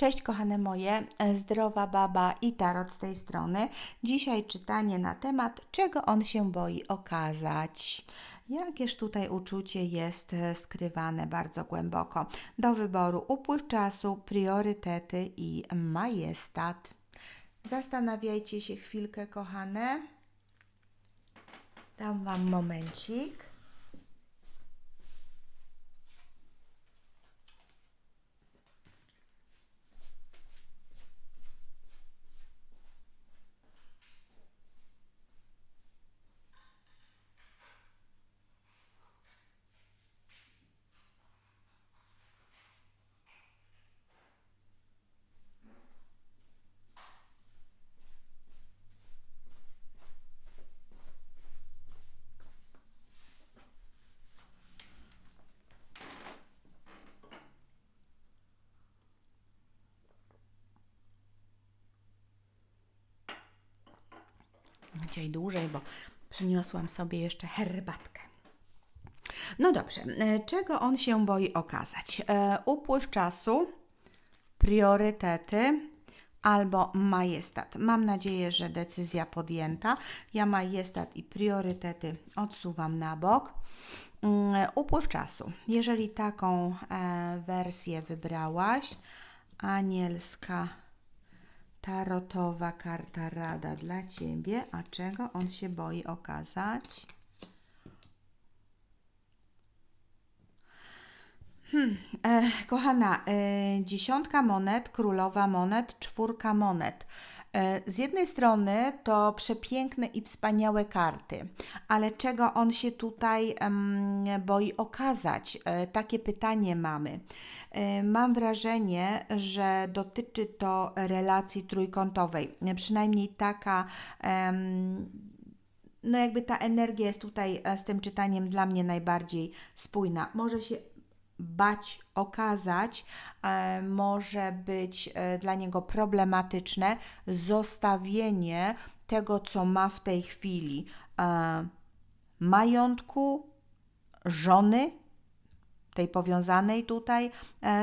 Cześć kochane moje, zdrowa baba i tarot z tej strony. Dzisiaj czytanie na temat, czego on się boi okazać. Jakież tutaj uczucie jest e, skrywane bardzo głęboko. Do wyboru upływ czasu, priorytety i majestat. Zastanawiajcie się chwilkę, kochane. Dam Wam momencik. Dzisiaj dłużej, bo przyniosłam sobie jeszcze herbatkę. No dobrze, e, czego on się boi okazać? E, upływ czasu, priorytety albo majestat. Mam nadzieję, że decyzja podjęta. Ja majestat i priorytety odsuwam na bok. Mm, Upływ czasu. Jeżeli taką e, wersję wybrałaś, anielska tarotowa karta rada dla Ciebie, a czego on się boi okazać? Hmm, e, kochana, e, dziesiątka monet, królowa monet, czwórka monet. E, z jednej strony to przepiękne i wspaniałe karty, ale czego on się tutaj boi okazać? E, takie pytanie mamy. E, mam wrażenie, że dotyczy to relacji trójkątowej. Przynajmniej taka. no jakby ta energia jest tutaj z tym czytaniem dla mnie najbardziej spójna. Może się bać okazać, e, może być e, dla niego problematyczne zostawienie tego, co ma w tej chwili. E, majątku, żony, tej powiązanej tutaj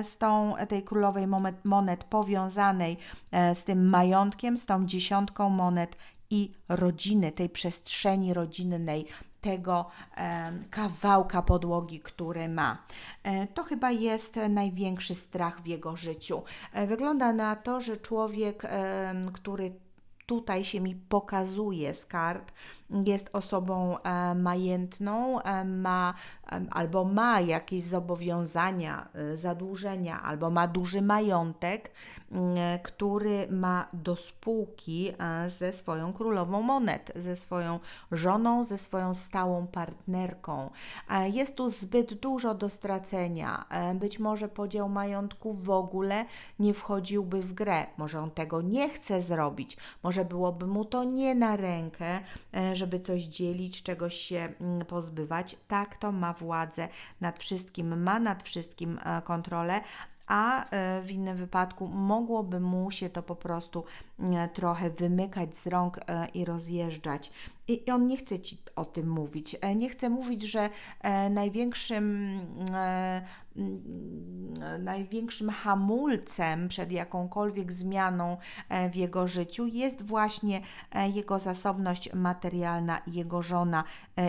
z tą, tej królowej monet, powiązanej z tym majątkiem, z tą dziesiątką monet i rodziny, tej przestrzeni rodzinnej, tego kawałka podłogi, który ma. E, to chyba jest największy strach w jego życiu. E, wygląda na to, że człowiek, który tutaj się mi pokazuje z kart, jest osobą e, majętną, e, ma e, albo ma jakieś zobowiązania, zadłużenia, albo ma duży majątek, e, który ma do spółki ze swoją królową monet, ze swoją żoną, ze swoją stałą partnerką. Jest tu zbyt dużo do stracenia. Być może podział majątku w ogóle nie wchodziłby w grę. Może on tego nie chce zrobić, może byłoby mu to nie na rękę, e, żeby coś dzielić, czegoś się mm, pozbywać. Tak, to ma władzę nad wszystkim, ma nad wszystkim e, kontrolę, a e, w innym wypadku mogłoby mu się to po prostu e, trochę wymykać z rąk e, i rozjeżdżać. I on nie chce ci o tym mówić. E, Nie chce mówić, że największym, e, mm, największym hamulcem przed jakąkolwiek zmianą w jego życiu jest właśnie jego zasobność materialna, jego żona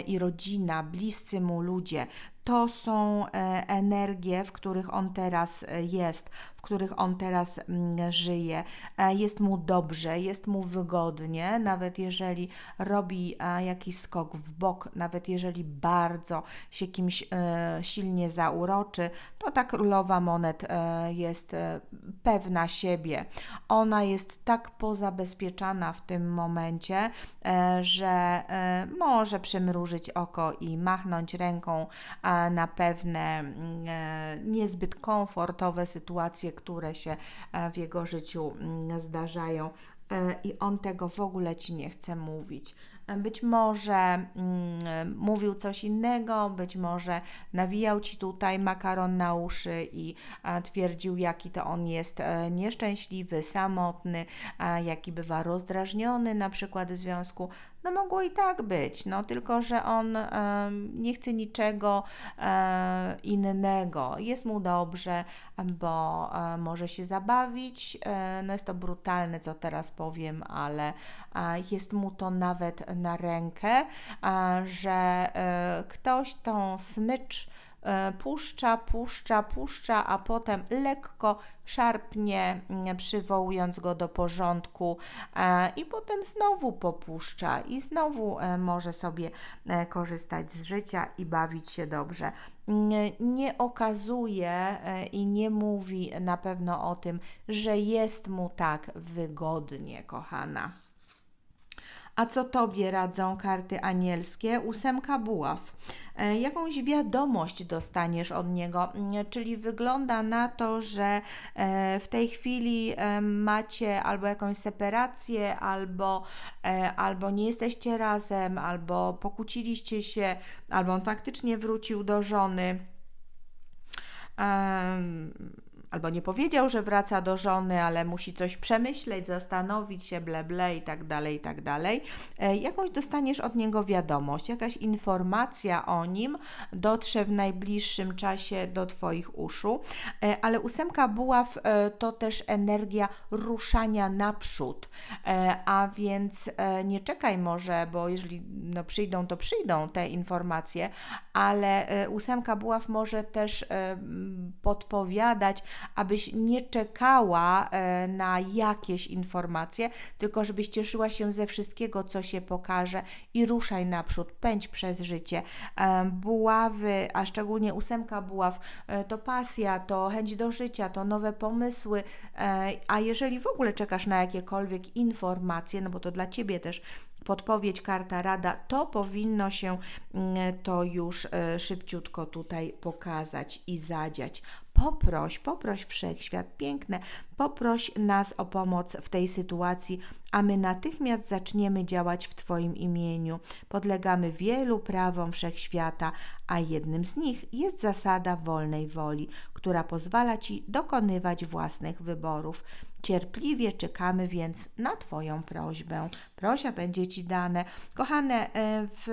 i rodzina, bliscy mu ludzie. To są e, energie, w których on teraz e, jest, w których on teraz mm, żyje. E, Jest mu dobrze, jest mu wygodnie, nawet jeżeli robi e, jakiś skok w bok, nawet jeżeli bardzo się kimś e, silnie zauroczy, to ta królowa monet jest pewna siebie. Ona jest tak pozabezpieczana w tym momencie, że może przymrużyć oko i machnąć ręką na pewne mm, niezbyt komfortowe sytuacje, które się e, w jego życiu mm, zdarzają. E, I on tego w ogóle ci nie chce mówić. E, Być może mm, mówił coś innego, być może nawijał ci tutaj makaron na uszy i e, twierdził, jaki to on jest e, nieszczęśliwy, samotny, e, jaki bywa rozdrażniony na przykład w związku. No mogło i tak być, no tylko, że on e, nie chce niczego e, innego. Jest mu dobrze, bo e, może się zabawić. E, no jest to brutalne, co teraz powiem, ale e, jest mu to nawet na rękę, e, że e, ktoś tą smycz puszcza, puszcza, puszcza, a potem lekko szarpnie, mm, przywołując go do porządku e, i potem znowu popuszcza i znowu e, może sobie e, korzystać z życia i bawić się dobrze. Nie, okazuje e, i nie mówi na pewno o tym, że jest mu tak wygodnie, kochana. A co Tobie radzą karty anielskie? Ósemka buław. E, Jakąś wiadomość dostaniesz od niego, Mm, czyli wygląda na to, że e, w tej chwili e, macie albo jakąś separację, albo, albo nie jesteście razem, albo pokłóciliście się, albo on faktycznie wrócił do żony. Em, albo nie powiedział, że wraca do żony, ale musi coś przemyśleć, zastanowić się, ble, ble i tak dalej, i tak dalej. E, Jakąś dostaniesz od niego wiadomość, jakaś informacja o nim dotrze w najbliższym czasie do Twoich uszu, E, ale ósemka buław e, to też energia ruszania naprzód, a więc nie czekaj może, bo jeżeli no, przyjdą, to przyjdą te informacje, ale ósemka buław może też podpowiadać, abyś nie czekała e, na jakieś informacje, tylko żebyś cieszyła się ze wszystkiego, co się pokaże i ruszaj naprzód, pędź przez życie. E, Buławy, a szczególnie ósemka buław, e, to pasja, to chęć do życia, to nowe pomysły, a jeżeli w ogóle czekasz na jakiekolwiek informacje, no bo to dla Ciebie też podpowiedź, karta, rada, to powinno się mm, to już e, szybciutko tutaj pokazać i zadziać. Poproś, poproś wszechświat, piękne, poproś nas o pomoc w tej sytuacji, a my natychmiast zaczniemy działać w Twoim imieniu. Podlegamy wielu prawom wszechświata, a jednym z nich jest zasada wolnej woli, która pozwala Ci dokonywać własnych wyborów. Cierpliwie czekamy więc na Twoją prośbę. Prosia będzie Ci dane. Kochane, e, w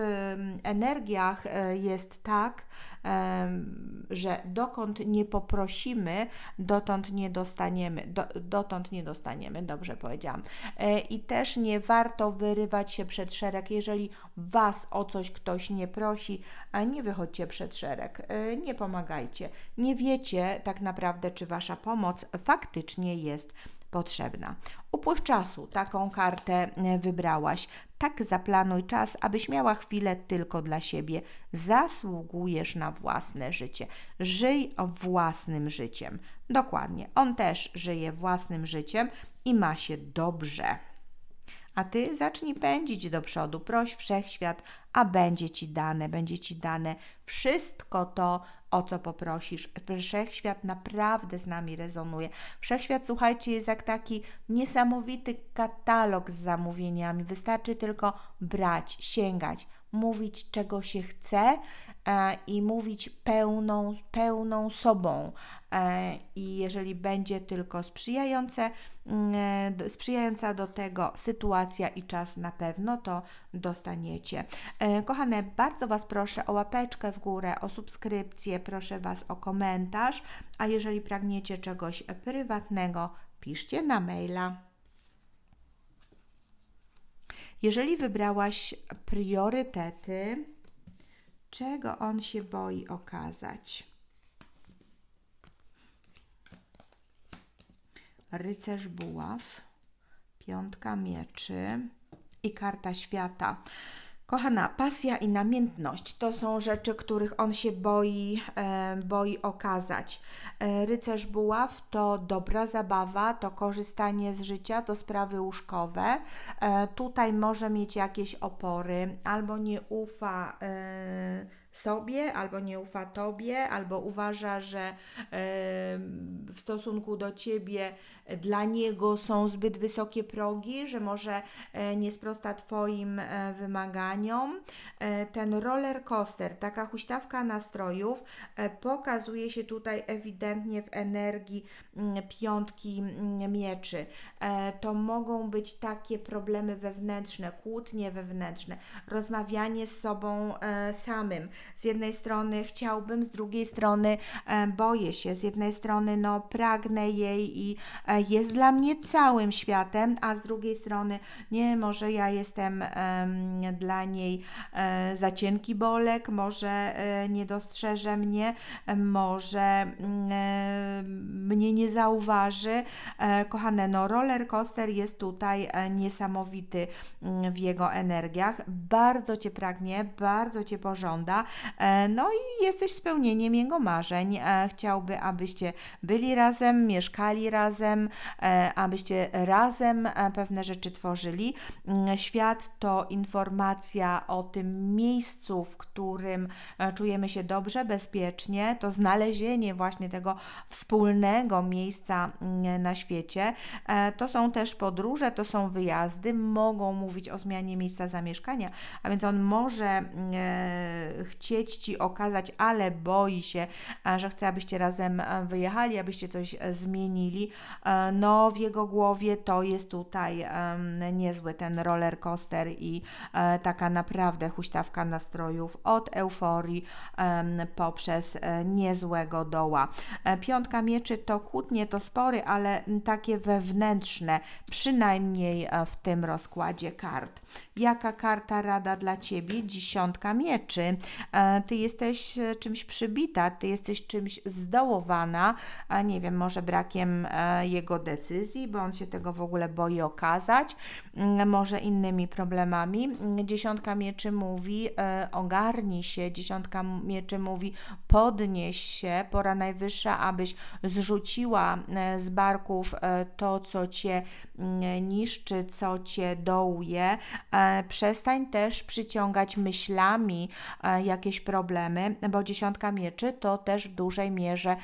energiach e, jest tak, em, że dokąd nie poprosimy, dotąd nie dostaniemy. Do, dotąd nie dostaniemy, dobrze powiedziałam. E, I też nie warto wyrywać się przed szereg, jeżeli Was o coś ktoś nie prosi, a nie wychodźcie przed szereg, e, nie pomagajcie. Nie wiecie tak naprawdę, czy Wasza pomoc faktycznie jest potrzebna. Upływ czasu, taką kartę e, wybrałaś. Tak zaplanuj czas, abyś miała chwilę tylko dla siebie. Zasługujesz na własne życie. Żyj własnym życiem. Dokładnie. On też żyje własnym życiem i ma się dobrze. A ty zacznij pędzić do przodu, proś wszechświat, a będzie ci dane, będzie ci dane wszystko to, o co poprosisz. Wszechświat naprawdę z nami rezonuje. Wszechświat, słuchajcie, jest jak taki niesamowity katalog z zamówieniami. Wystarczy tylko brać, sięgać, mówić, czego się chce e, i mówić pełną, pełną sobą. E, I jeżeli będzie tylko sprzyjające, mm, e, sprzyjająca do tego sytuacja i czas na pewno, to dostaniecie. Kochane, bardzo Was proszę o łapeczkę w górę, o subskrypcję, proszę Was o komentarz, a jeżeli pragniecie czegoś prywatnego, piszcie na maila. Jeżeli wybrałaś priorytety, czego on się boi okazać? Rycerz buław, piątka mieczy i karta świata. Kochana, pasja i namiętność to są rzeczy, których on się boi, e, boi okazać. E, rycerz buław to dobra zabawa, to korzystanie z życia, to sprawy łóżkowe. E, tutaj może mieć jakieś opory, albo nie ufa e, sobie, albo nie ufa tobie, albo uważa, że w stosunku do ciebie dla niego są zbyt wysokie progi, że może e, nie sprosta Twoim e, wymaganiom. E, ten roller coaster, taka huśtawka nastrojów, pokazuje się tutaj ewidentnie w energii mm, piątki mm, mieczy. To mogą być takie problemy wewnętrzne, kłótnie wewnętrzne, rozmawianie z sobą samym. Z jednej strony chciałbym, z drugiej strony boję się, z jednej strony no pragnę jej i jest dla mnie całym światem, a z drugiej strony nie, może ja jestem dla niej um, za cienki bolek, może nie dostrzeże mnie, może mnie nie zauważy. E, kochane, no roller coaster jest tutaj e, niesamowity mm, w jego energiach. Bardzo Cię pragnie, bardzo Cię pożąda. E, no i jesteś spełnieniem jego marzeń. Chciałby, abyście byli razem, mieszkali razem, E, abyście razem e, pewne rzeczy tworzyli. Mm, świat to informacja o tym miejscu, w którym e, czujemy się dobrze, bezpiecznie, to znalezienie właśnie tego wspólnego miejsca mm, na świecie. To są też podróże, to są wyjazdy, mogą mówić o zmianie miejsca zamieszkania, a więc on może mm, chcieć Ci okazać, ale boi się, że chce, abyście razem wyjechali, abyście coś zmienili. No, w jego głowie to jest tutaj niezły ten roller coaster i e, taka naprawdę huśtawka nastrojów od euforii poprzez e, niezłego doła. E, piątka mieczy to kłótnie, to spory, ale takie wewnętrzne, przynajmniej e, w tym rozkładzie kart. Jaka karta rada dla Ciebie? Dziesiątka mieczy. E, ty jesteś e, czymś przybita, Ty jesteś czymś zdołowana, nie wiem, może brakiem jego decyzji, bo on się tego w ogóle boi okazać, może innymi problemami. Dziesiątka mieczy mówi, e, ogarnij się, dziesiątka mieczy mówi, podnieś się, pora najwyższa, abyś zrzuciła e, z barków e, to, co cię mm, niszczy, co cię dołuje. Przestań też przyciągać myślami jakieś problemy, bo dziesiątka mieczy to też w dużej mierze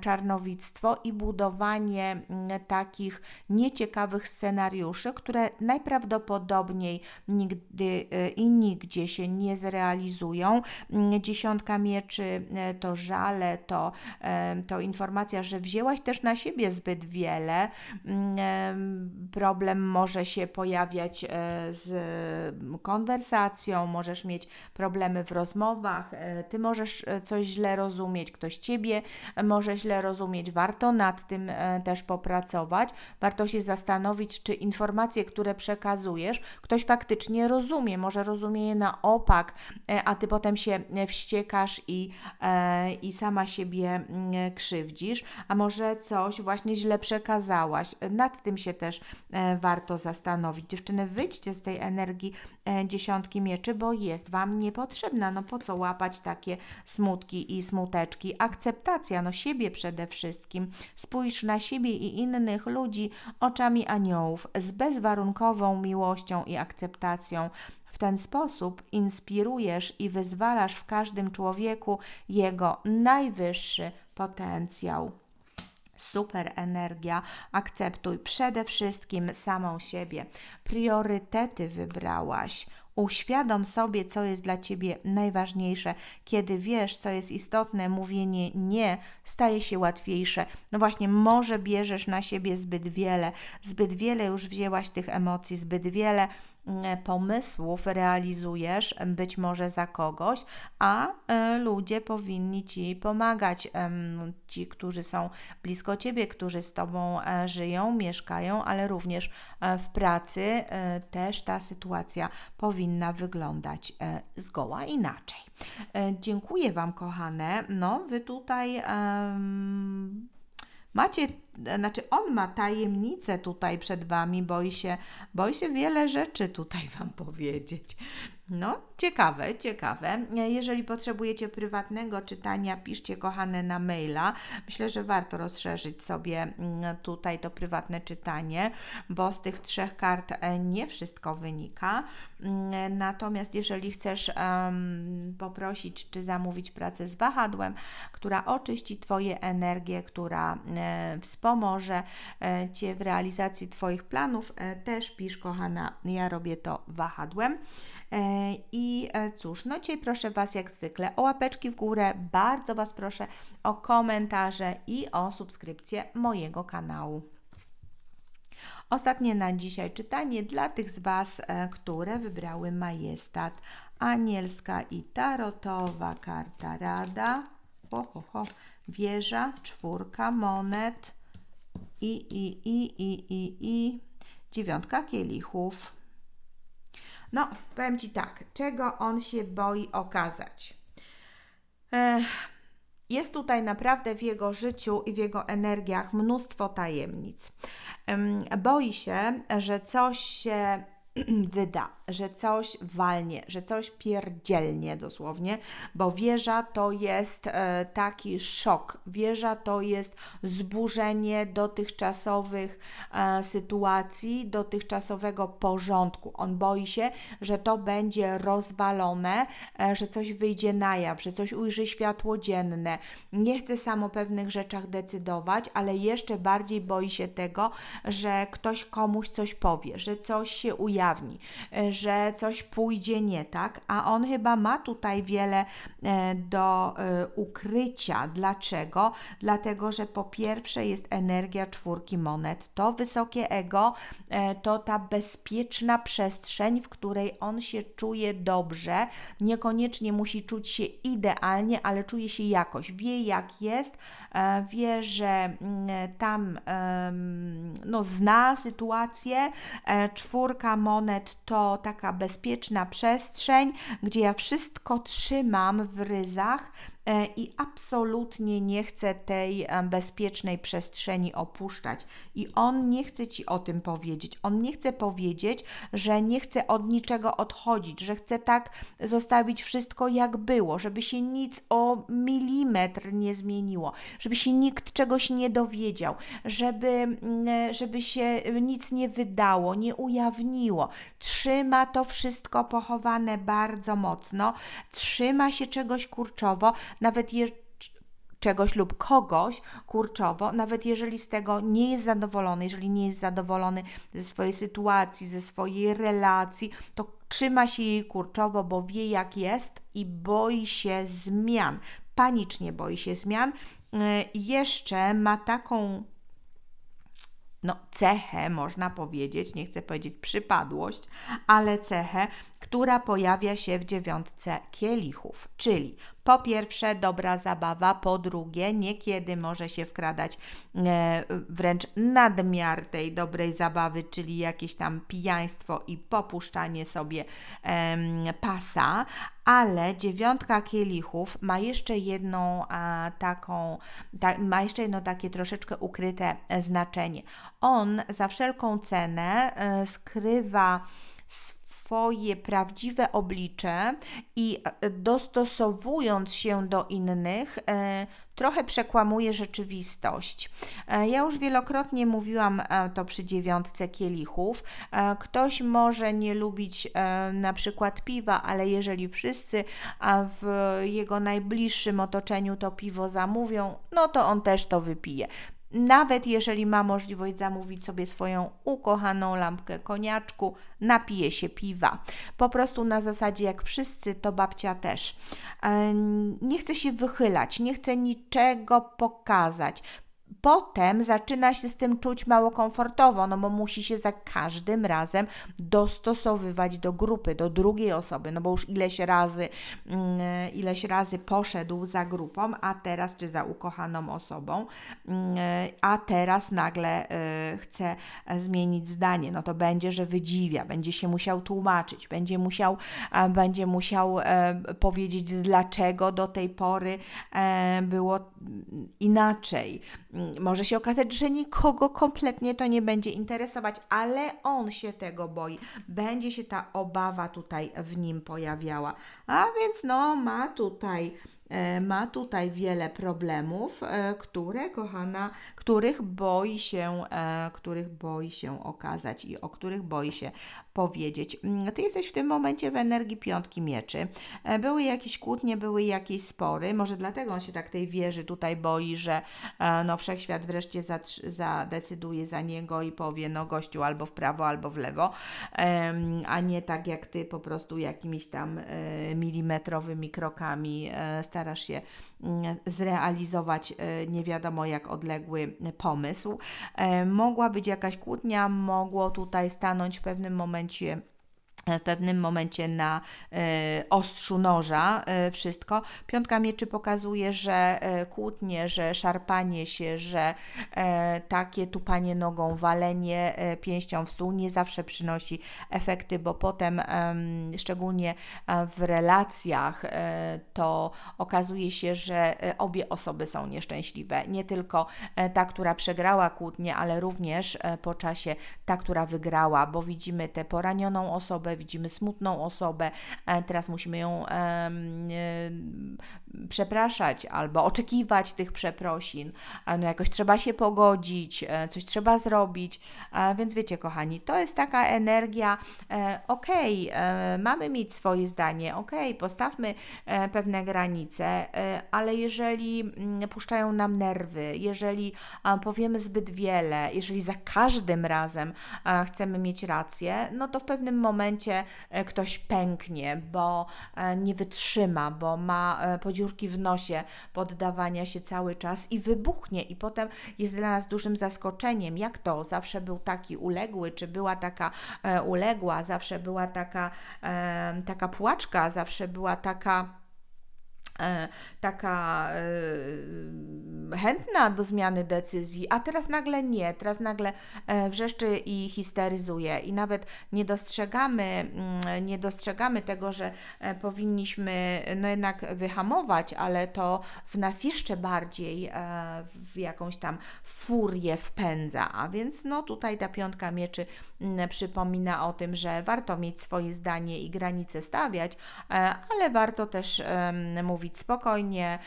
czarnowictwo i budowanie tak takich nieciekawych scenariuszy, które najprawdopodobniej nigdy e, i nigdzie się nie zrealizują. Mm, dziesiątka mieczy e, to żale, to, e, to informacja, że wzięłaś też na siebie zbyt wiele. Mm, problem może się pojawiać z konwersacją, możesz mieć problemy w rozmowach, ty możesz coś źle rozumieć, ktoś ciebie może źle rozumieć. Warto nad tym też popracować warto się zastanowić, czy informacje, które przekazujesz, ktoś faktycznie rozumie. Może rozumie je na opak, e, a ty potem się e, wściekasz i, e, i sama siebie mm, krzywdzisz, a może coś właśnie źle przekazałaś. Nad tym się też warto zastanowić. Dziewczyny, wyjdźcie z tej energii dziesiątki mieczy, bo jest Wam niepotrzebna. No po co łapać takie smutki i smuteczki? Akceptacja, no siebie przede wszystkim. Spójrz na siebie i innych ludzi oczami aniołów z bezwarunkową miłością i akceptacją. W ten sposób inspirujesz i wyzwalasz w każdym człowieku jego najwyższy potencjał. Super energia, akceptuj przede wszystkim samą siebie. Priorytety wybrałaś. Uświadom sobie, co jest dla ciebie najważniejsze. Kiedy wiesz, co jest istotne, mówienie nie staje się łatwiejsze. No właśnie, może bierzesz na siebie zbyt wiele, zbyt wiele już wzięłaś tych emocji, zbyt wiele pomysłów realizujesz, być może za kogoś, a e, ludzie powinni ci pomagać. Ci, którzy są blisko ciebie, którzy z tobą e, żyją, mieszkają, ale również e, w pracy też ta sytuacja powinna wyglądać zgoła inaczej. Dziękuję Wam, kochane. No, Wy tutaj. Um, Macie, znaczy on ma tajemnicę tutaj przed Wami, boi się, boi się wiele rzeczy tutaj Wam powiedzieć. No, ciekawe, ciekawe. Jeżeli potrzebujecie prywatnego czytania, piszcie kochane na maila. Myślę, że warto rozszerzyć sobie mm, tutaj to prywatne czytanie, bo z tych trzech kart e, nie wszystko wynika. Mm, Natomiast jeżeli chcesz em, poprosić czy zamówić pracę z wahadłem, która oczyści Twoje energie, która e, wspomoże e, Cię w realizacji Twoich planów, e, też pisz, kochana, ja robię to wahadłem. E, I e, cóż, no dzisiaj proszę Was jak zwykle o łapeczki w górę, bardzo Was proszę o komentarze i o subskrypcję mojego kanału. Ostatnie na dzisiaj czytanie dla tych z Was, e, które wybrały majestat. Anielska i tarotowa karta rada. Ho, ho, ho. Wieża, czwórka monet i, i, i, i, i, i dziewiątka kielichów. No, powiem Ci tak, czego on się boi okazać? Ech, jest tutaj naprawdę w jego życiu i w jego energiach mnóstwo tajemnic. Em, Boi się, że coś się wyda, że coś walnie, że coś pierdzielnie dosłownie, bo wieża to jest e, taki szok. Wieża to jest zburzenie dotychczasowych e, sytuacji, dotychczasowego porządku. On boi się, że to będzie rozwalone, e, że coś wyjdzie na jaw, że coś ujrzy światło dzienne. Nie chce sam o pewnych rzeczach decydować, ale jeszcze bardziej boi się tego, że ktoś komuś coś powie, że coś się ujawni, e, że coś pójdzie nie tak, a on chyba ma tutaj wiele e, do e, ukrycia. Dlaczego? Dlatego, że po pierwsze jest energia czwórki monet, to wysokie ego, to ta bezpieczna przestrzeń, w której on się czuje dobrze, niekoniecznie musi czuć się idealnie, ale czuje się jakoś, wie jak jest, wie, że mm, tam no, zna sytuację. E, Czwórka monet to taka bezpieczna przestrzeń, gdzie ja wszystko trzymam w ryzach e, i absolutnie nie chcę tej e, bezpiecznej przestrzeni opuszczać. I on nie chce ci o tym powiedzieć. On nie chce powiedzieć, że nie chce od niczego odchodzić, że chce tak zostawić wszystko jak było, żeby się nic o milimetr nie zmieniło, żeby się nikt czegoś nie dowiedział, żeby, mm, żeby się nic nie wydało, nie ujawniło. Trzyma to wszystko pochowane bardzo mocno, trzyma się czegoś kurczowo, nawet je, czegoś lub kogoś kurczowo, nawet jeżeli z tego nie jest zadowolony, jeżeli nie jest zadowolony ze swojej sytuacji, ze swojej relacji, to trzyma się jej kurczowo, bo wie jak jest i boi się zmian. Panicznie boi się zmian. Yy, Jeszcze ma taką no, cechę, można powiedzieć, nie chcę powiedzieć przypadłość, ale cechę, która pojawia się w dziewiątce kielichów, czyli po pierwsze dobra zabawa, po drugie niekiedy może się wkradać e, wręcz nadmiar tej dobrej zabawy, czyli jakieś tam pijaństwo i popuszczanie sobie pasa, ale dziewiątka kielichów ma jeszcze jedną a, taką, ta, ma jeszcze jedno takie troszeczkę ukryte e, znaczenie. On za wszelką cenę e, skrywa swoje prawdziwe oblicze i e, dostosowując się do innych, e, trochę przekłamuje rzeczywistość. E, Ja już wielokrotnie mówiłam to przy dziewiątce kielichów. Ktoś może nie lubić na przykład piwa, ale jeżeli wszyscy w jego najbliższym otoczeniu to piwo zamówią, no to on też to wypije. Nawet jeżeli ma możliwość zamówić sobie swoją ukochaną lampkę koniaczku, napije się piwa. Po prostu na zasadzie jak wszyscy, to babcia też. E, Nie chce się wychylać, nie chce niczego pokazać. Potem zaczyna się z tym czuć mało komfortowo, no bo musi się za każdym razem dostosowywać do grupy, do drugiej osoby, no bo już ileś razy, mm, ileś razy poszedł za grupą, a teraz, czy za ukochaną osobą, mm, a teraz nagle y, chce zmienić zdanie, no to będzie, że wydziwia, będzie się musiał tłumaczyć, będzie musiał, a, będzie musiał e, powiedzieć, dlaczego do tej pory e, było mm, inaczej. Mm, Może się okazać, że nikogo kompletnie to nie będzie interesować, ale on się tego boi. Będzie się ta obawa tutaj w nim pojawiała. A więc no, ma tutaj e, ma tutaj wiele problemów, e, które, kochana, których boi się, e, których boi się okazać i o których boi się powiedzieć. Mm, Ty jesteś w tym momencie w energii piątki mieczy. E, Były jakieś kłótnie, były jakieś spory, może dlatego on się tak tej wieży tutaj boi, że e, no wszechświat wreszcie zadecyduje za niego i powie no gościu albo w prawo, albo w lewo, a nie tak jak Ty po prostu jakimiś tam e, milimetrowymi krokami starasz się mm, zrealizować nie wiadomo jak odległy pomysł. Mogła być jakaś kłótnia, mogło tutaj stanąć w pewnym momencie 觉 w pewnym momencie na e, ostrzu noża e, wszystko. Piątka mieczy pokazuje, że e, kłótnie, że szarpanie się, że e, takie tupanie nogą, walenie e, pięścią w stół nie zawsze przynosi efekty, bo potem em, szczególnie e, w relacjach e, to okazuje się, że e, obie osoby są nieszczęśliwe. Nie tylko e, ta, która przegrała kłótnię, ale również e, po czasie ta, która wygrała, bo widzimy tę poranioną osobę, widzimy smutną osobę, e, teraz musimy ją e, przepraszać albo oczekiwać tych przeprosin, a no jakoś trzeba się pogodzić, e, coś trzeba zrobić, więc wiecie kochani, to jest taka energia, e, okej, e, mamy mieć swoje zdanie, okej, postawmy e, pewne granice, e, ale jeżeli mm, puszczają nam nerwy, jeżeli powiemy zbyt wiele, jeżeli za każdym razem chcemy mieć rację, no to w pewnym momencie e, ktoś pęknie, bo e, nie wytrzyma, bo ma e, podziurki w nosie poddawania się cały czas i wybuchnie. I potem jest dla nas dużym zaskoczeniem, jak to? Zawsze był taki uległy, czy była taka uległa, zawsze była taka, taka płaczka, zawsze była taka taka chętna do zmiany decyzji, a teraz nagle nie, teraz nagle e, wrzeszczy i histeryzuje. I nawet nie dostrzegamy, mm, nie dostrzegamy tego, że e, powinniśmy no jednak wyhamować, ale to w nas jeszcze bardziej e, w jakąś tam furię wpędza, a więc no tutaj ta piątka mieczy przypomina o tym, że warto mieć swoje zdanie i granice stawiać, ale warto też mówić spokojnie,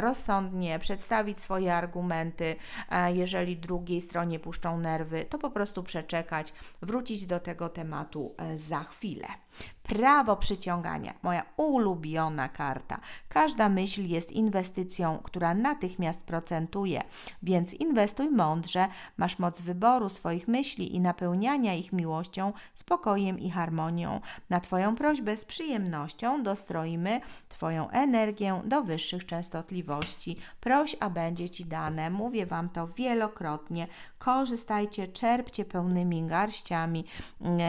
rozsądnie, przedstawić swoje argumenty. E, Jeżeli drugiej stronie puszczą nerwy, to po prostu przeczekać, wrócić do tego tematu e, za chwilę. Prawo przyciągania, moja ulubiona karta. Każda myśl jest inwestycją, która natychmiast procentuje, więc inwestuj mądrze. Masz moc wyboru swoich myśli i napełniania ich miłością, spokojem i harmonią. Na Twoją prośbę z przyjemnością dostroimy Twoją energię do wyższych częstotliwości. Proś, a będzie Ci dane. Mówię Wam to wielokrotnie. Korzystajcie, czerpcie pełnymi garściami.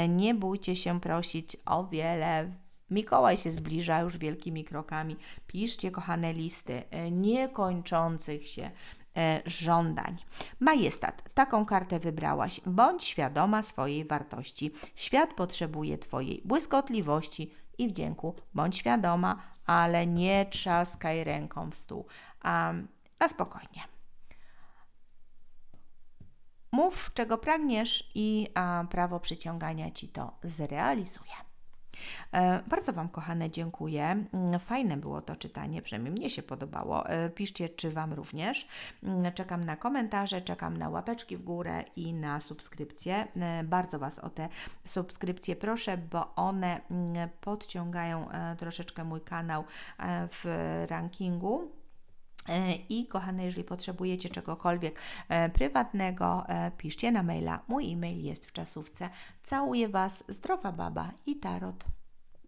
Nie bójcie się prosić o wiele. Mikołaj się zbliża już wielkimi krokami. Piszcie, kochane listy e, niekończących się e, żądań. Majestat, taką kartę wybrałaś. Bądź świadoma swojej wartości. Świat potrzebuje Twojej błyskotliwości i wdzięku. Bądź świadoma, ale nie trzaskaj ręką w stół. A, a spokojnie. Mów, czego pragniesz, i a, prawo przyciągania ci to zrealizuje. E, Bardzo Wam, kochane, dziękuję. Mm, Fajne było to czytanie, przynajmniej mnie się podobało. E, Piszcie, czy Wam również. Mm, Czekam na komentarze, czekam na łapeczki w górę i na subskrypcje. E, Bardzo Was o te subskrypcje proszę, bo one mm, podciągają troszeczkę mój kanał w rankingu. E, I kochane, jeżeli potrzebujecie czegokolwiek e, prywatnego, e, piszcie na maila. Mój e-mail jest w czasówce. Całuję Was, zdrowa baba i tarot.